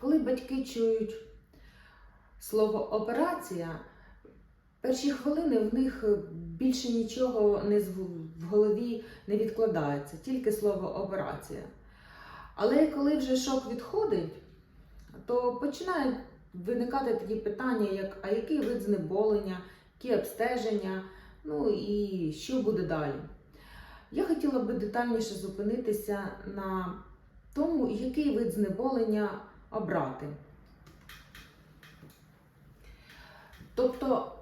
Коли батьки чують слово операція, перші хвилини в них більше нічого не в голові не відкладається, тільки слово операція. Але коли вже шок відходить, то починають виникати такі питання, як а який вид знеболення, які обстеження, ну і що буде далі. Я хотіла би детальніше зупинитися на тому, який вид знеболення обрати. Тобто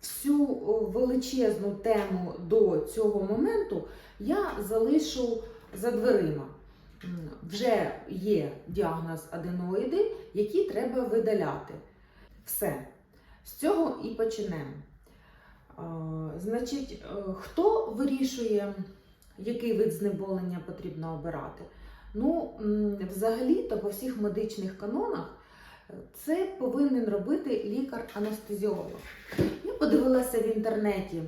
всю величезну тему до цього моменту я залишу за дверима. Вже є діагноз аденоїди, які треба видаляти. Все. З цього і почнемо. Е, Значить, е, хто вирішує, який вид знеболення потрібно обирати? Ну, взагалі-то по всіх медичних канонах е, це повинен робити лікар-анестезіолог. Я подивилася в інтернеті,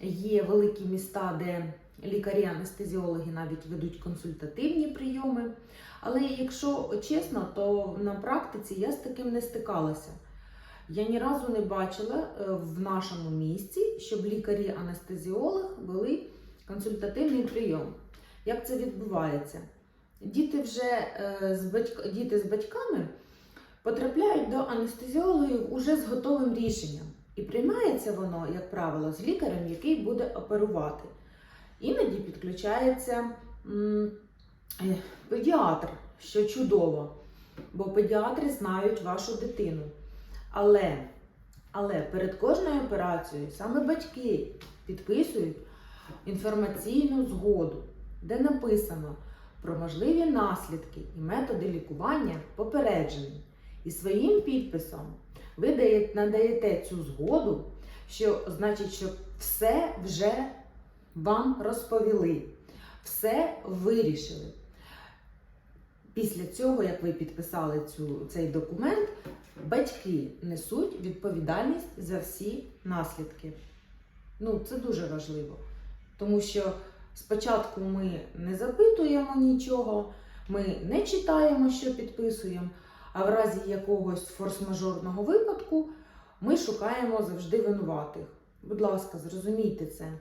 є великі міста, де лікарі-анестезіологи навіть ведуть консультативні прийоми. Але якщо чесно, то на практиці я з таким не стикалася. Я ні разу не бачила е, в нашому місті, щоб лікарі-анестезіолог вели консультативний прийом. Як це відбувається? Діти вже е, з батьк... діти з батьками потрапляють до анестезіологів уже з готовим рішенням. І приймається воно, як правило, з лікарем, який буде оперувати. Іноді підключається е, педіатр, що чудово, бо педіатри знають вашу дитину. Але, але перед кожною операцією саме батьки підписують інформаційну згоду, де написано про можливі наслідки і методи лікування попереджені. І своїм підписом ви надаєте цю згоду, що значить, що все вже вам розповіли, все вирішили. Після цього, як ви підписали цю, цей документ, батьки несуть відповідальність за всі наслідки. Ну, це дуже важливо. Тому що спочатку ми не запитуємо нічого, ми не читаємо, що підписуємо, а в разі якогось форс-мажорного випадку ми шукаємо завжди винуватих. Будь ласка, зрозумійте це.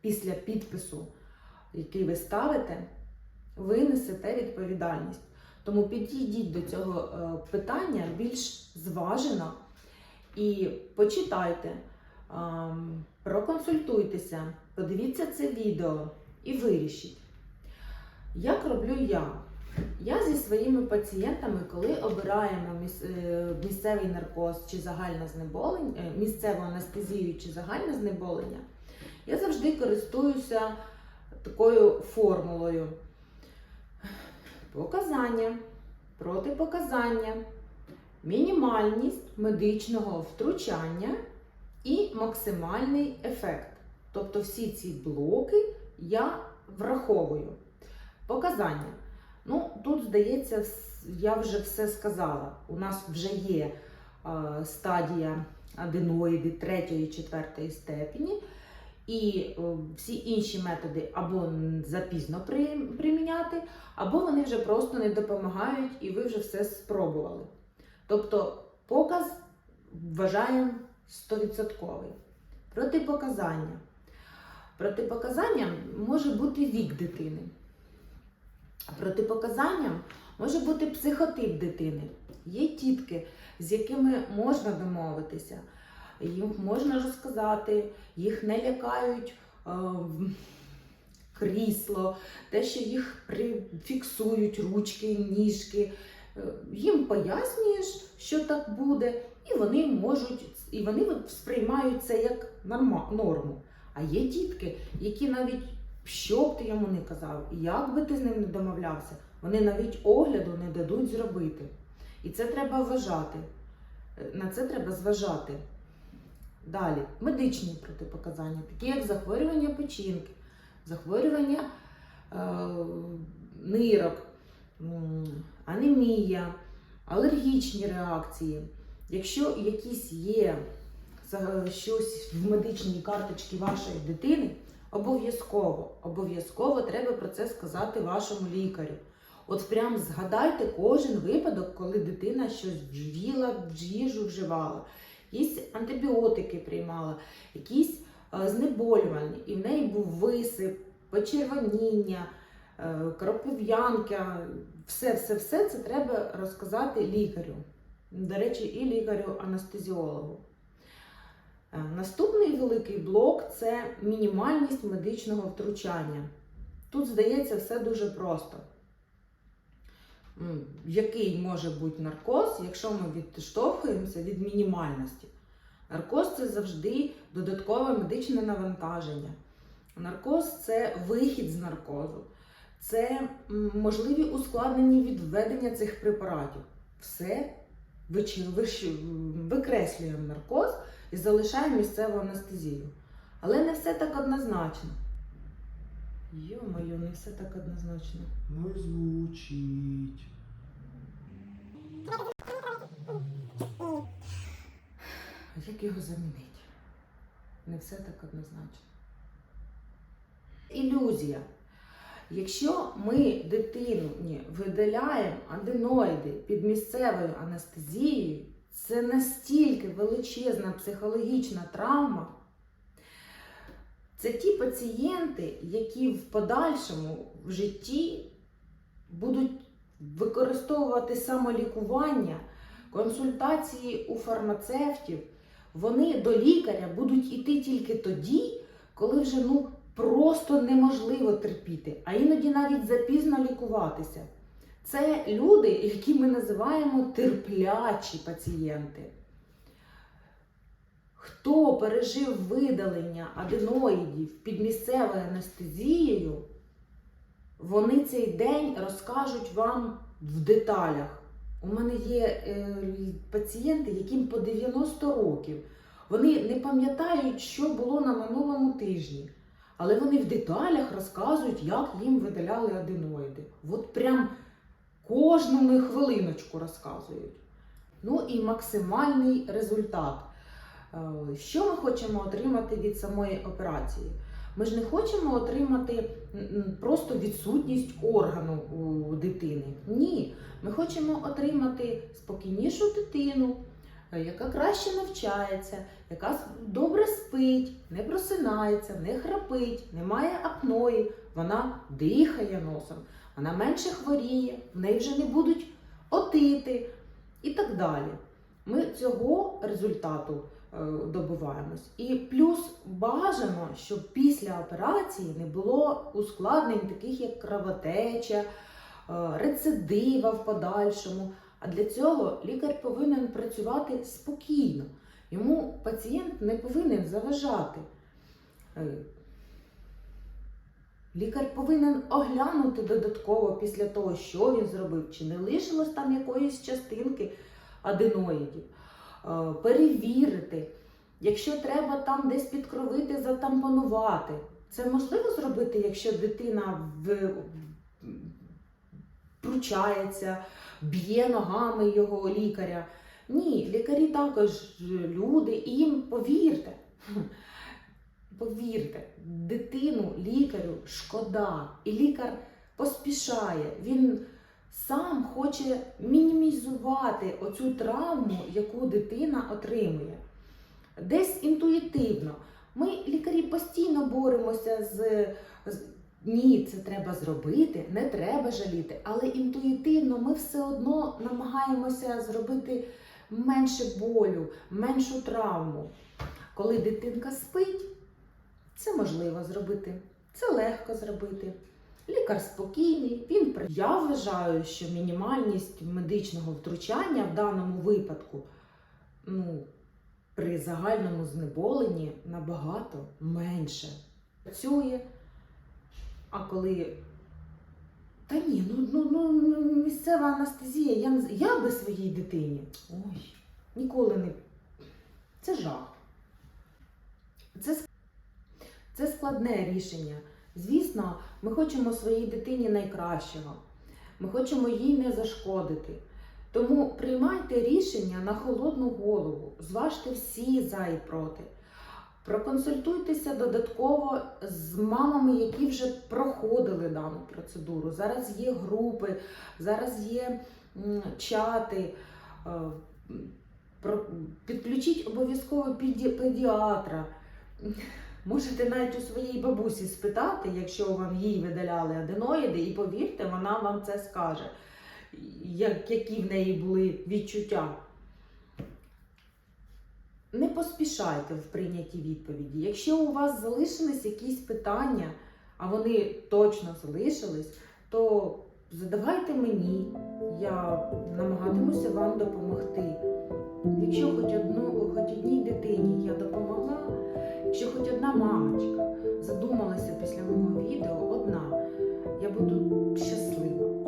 Після підпису, який ви ставите, ви несете відповідальність. Тому підійдіть до цього е, питання більш зважено і почитайте, проконсультуйтеся, подивіться це відео і вирішіть. Як роблю я? Я зі своїми пацієнтами, коли обираємо е, місцевий наркоз чи загальне знеболення, е, місцеву анестезію чи загальне знеболення, я завжди користуюся такою формулою. Показання, протипоказання, мінімальність медичного втручання і максимальний ефект. Тобто всі ці блоки я враховую. Показання. Ну, тут, здається, я вже все сказала. У нас вже є е, стадія аденоїди 3-4 степені. І е, всі інші методи або запізно приміняти, або вони вже просто не допомагають і ви вже все спробували. Тобто показ вважаємо 100%. Протипоказання. Протипоказанням може бути вік дитини. Протипоказанням може бути психотип дитини. Є тітки, з якими можна домовитися, їм можна розказати, їх не лякають е, крісло, те, що їх прифіксують ручки, ніжки. Е, Їм пояснюєш, що так буде, і вони можуть, і вони сприймають це як норму. А є дітки, які навіть що б ти йому не казав, як би ти з ним не домовлявся, вони навіть огляду не дадуть зробити. І це треба вважати. Е, На це треба зважати. Далі, медичні протипоказання, такі як захворювання печінки, захворювання е, нирок, анемія, алергічні реакції. Якщо якісь є щось в медичній карточці вашої дитини, обов'язково, обов'язково треба про це сказати вашому лікарю. От прям згадайте кожен випадок, коли дитина щось вживіла, їжу вживала, якісь антибіотики приймала, якісь е, знеболювання, і в неї був висип, почервоніння, е, кропив'янка, все-все-все це треба розказати лікарю. До речі, і лікарю-анестезіологу. Е, Наступний великий блок це мінімальність медичного втручання. Тут, здається, все дуже просто. Який може бути наркоз, якщо ми відштовхуємося від мінімальності? Наркоз це завжди додаткове медичне навантаження. Наркоз це вихід з наркозу, це можливі ускладнення від введення цих препаратів. Все викреслюємо наркоз і залишаємо місцеву анестезію. Але не все так однозначно. Йо-моє, не все так однозначно. Ну і звучить. Як його замінити? Не все так однозначно. Ілюзія. Якщо ми дитину видаляємо аденоїди під місцевою анестезією, це настільки величезна психологічна травма. Це ті пацієнти, які в подальшому в житті будуть використовувати самолікування, консультації у фармацевтів, вони до лікаря будуть іти тільки тоді, коли вже ну, просто неможливо терпіти, а іноді навіть запізно лікуватися. Це люди, які ми називаємо терплячі пацієнти. Хто пережив видалення аденоїдів під місцевою анестезією, вони цей день розкажуть вам в деталях. У мене є е, пацієнти, яким по 90 років. Вони не пам'ятають, що було на минулому тижні, але вони в деталях розказують, як їм видаляли аденоїди. От прям кожну хвилиночку розказують. Ну і максимальний результат. Е, Що ми хочемо отримати від самої операції? Ми ж не хочемо отримати просто відсутність органу у дитини. Ні, ми хочемо отримати спокійнішу дитину, яка краще навчається, яка добре спить, не просинається, не храпить, не має апної, вона дихає носом, вона менше хворіє, в неї вже не будуть отити і так далі. Ми цього результату е, добиваємось. І плюс бажано, щоб після операції не було ускладнень, таких як кровотеча, е, рецидива в подальшому. А для цього лікар повинен працювати спокійно. Йому пацієнт не повинен заважати. Е, Лікар повинен оглянути додатково після того, що він зробив, чи не лишилось там якоїсь частинки аденоїдів, Е, перевірити. Якщо треба там десь підкровити, затампонувати. Це можливо зробити, якщо дитина в... пручається, б'є ногами його лікаря. Ні, лікарі також люди, і їм повірте. Повірте, дитину лікарю шкода, і лікар поспішає. Він сам хоче мінімізувати оцю травму, яку дитина отримує. Десь інтуїтивно. Ми, лікарі, постійно боремося з, ні, це треба зробити, не треба жаліти. Але інтуїтивно ми все одно намагаємося зробити менше болю, меншу травму. Коли дитинка спить, це можливо зробити, це легко зробити. Лікар спокійний, він при- Я вважаю, що мінімальність медичного втручання в даному випадку ну, при загальному знеболенні набагато менше працює. А коли. Та ні, ну, ну, ну місцева анестезія, я, я би своїй дитині. Ой, ніколи не. Це жах. Це, це складне рішення. Звісно, ми хочемо своїй дитині найкращого. Ми хочемо їй не зашкодити. Тому приймайте рішення на холодну голову, зважте всі за і проти. Проконсультуйтеся додатково з мамами, які вже проходили дану процедуру. Зараз є групи, зараз є чати. Е, Підключіть обов'язково педі- педіатра. Можете навіть у своєї бабусі спитати, якщо вам їй видаляли аденоїди, і повірте, вона вам це скаже, як, які в неї були відчуття. Не поспішайте в прийнятті відповіді. Якщо у вас залишились якісь питання, а вони точно залишились, то задавайте мені, я намагатимуся вам допомогти. Якщо хоч одну, хоч одній дитині я допомогла, якщо хоч одна мамочка задумалася після мого відео, одна, я буду щаслива.